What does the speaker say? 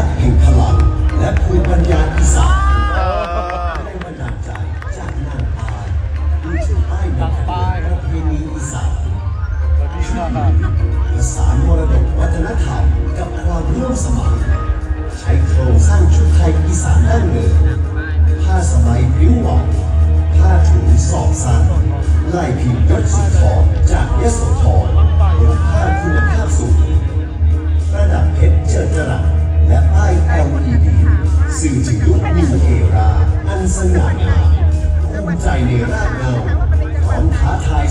ลักษณ์แห่งพลังและภูมิปัญญาอีสานได้บันดาลใจจากนางอายที่ถือป้ายนำป้ายประเพณีอีสานผสานมรดกวัฒนธรรมกับความร่วมสมัย ใช้โครงสร้างชุดไทยอีสานดั้งเดิมผ้าสบายพริ้วหวผ้าถุงสอบสั้นลายพิมพ์ยศสุดทองจากยโส สื่อถึงยุคนิวเอราอันสง่างามภูมิใจในรากเงาพร้อมท้าทาย